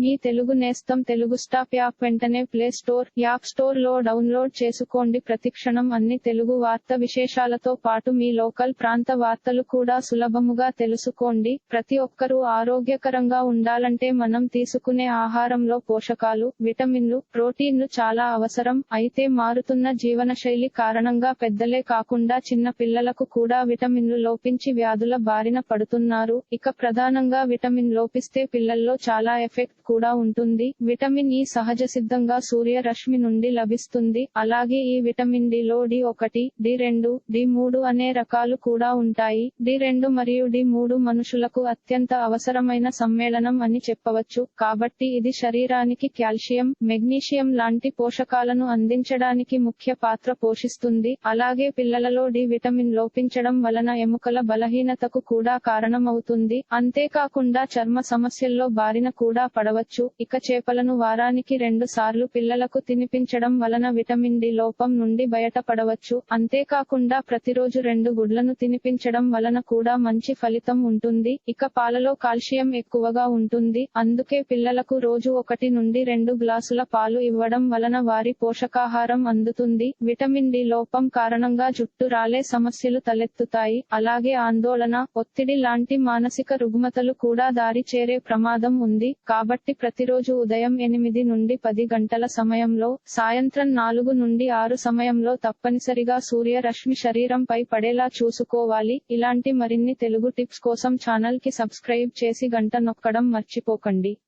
మీ తెలుగు నేస్తం Telugu stop app వెంటనే play store app స్టోర్లో డౌన్లోడ్ చేసుకోండి. ప్రతిక్షణం అన్ని తెలుగు వార్త విశేషాలతో పాటు మీ లోకల్ ప్రాంత వార్తలు కూడా సులభముగా తెలుసుకోండి. ప్రతి ఒక్కరూ ఆరోగ్యకరంగా ఉండాలంటే మనం తీసుకునే ఆహారంలో పోషకాలు విటమిన్లు ప్రోటీన్లు చాలా అవసరం. అయితే మారుతున్న జీవనశైలి కారణంగా పెద్దలే కాకుండా చిన్న పిల్లలకు కూడా విటమిన్లు లోపించి వ్యాధుల బారిన పడుతున్నారు. ఇక ప్రధానంగా విటమిన్ లోపిస్తే పిల్లల్లో చాలా ఎఫెక్ట్ కూడా ఉంటుంది. విటమిన్ e ఈ సహజ సిద్ధంగా సూర్యరశ్మి నుండి లభిస్తుంది. అలాగే ఈ విటమిన్ డి లో డి ఒకటి డి రెండు డి మూడు అనే రకాలు కూడా ఉంటాయి. డి రెండు మరియు డి మూడు మనుషులకు అత్యంత అవసరమైన సమ్మేళనం అని చెప్పవచ్చు. కాబట్టి ఇది శరీరానికి కాల్షియం మెగ్నీషియం లాంటి పోషకాలను అందించడానికి ముఖ్య పాత్ర పోషిస్తుంది. అలాగే పిల్లలలో డి విటమిన్ లోపించడం వలన ఎముకల బలహీనతకు కూడా కారణమవుతుంది. అంతేకాకుండా చర్మ సమస్యల్లో బారిన కూడా పడవచ్చు ఇక చేపలను వారానికి రెండు సార్లు పిల్లలకు తినిపించడం వలన విటమిన్ డి లోపం నుండి బయటపడవచ్చు. అంతేకాకుండా ప్రతిరోజు రెండు గుడ్లను తినిపించడం వలన కూడా మంచి ఫలితం ఉంటుంది. ఇక పాలలో కాల్షియం ఎక్కువగా ఉంటుంది. అందుకే పిల్లలకు రోజు ఒకటి నుండి రెండు గ్లాసుల పాలు ఇవ్వడం వలన వారి పోషకాహారం అందుతుంది. విటమిన్ డి లోపం కారణంగా జుట్టు రాలే సమస్యలు తలెత్తుతాయి. అలాగే ఆందోళన ఒత్తిడి లాంటి మానసిక రుగ్మతలు కూడా దారి చేరే ప్రమాదం ఉంది. కాబట్టి ప్రతిరోజు ఉదయం ఎనిమిది నుండి పది గంటల సమయంలో సాయంత్రం నాలుగు నుండి ఆరు సమయంలో తప్పనిసరిగా సూర్య రశ్మి శరీరంపై పడేలా చూసుకోవాలి. ఇలాంటి మరిన్ని తెలుగు టిప్స్ కోసం ఛానల్కి సబ్స్క్రైబ్ చేసి గంట నొక్కడం మర్చిపోకండి.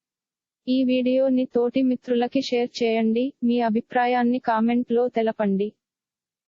ఈ వీడియోని తోటి మిత్రులకి షేర్ చేయండి. మీ అభిప్రాయాన్ని కామెంట్లో తెలపండి.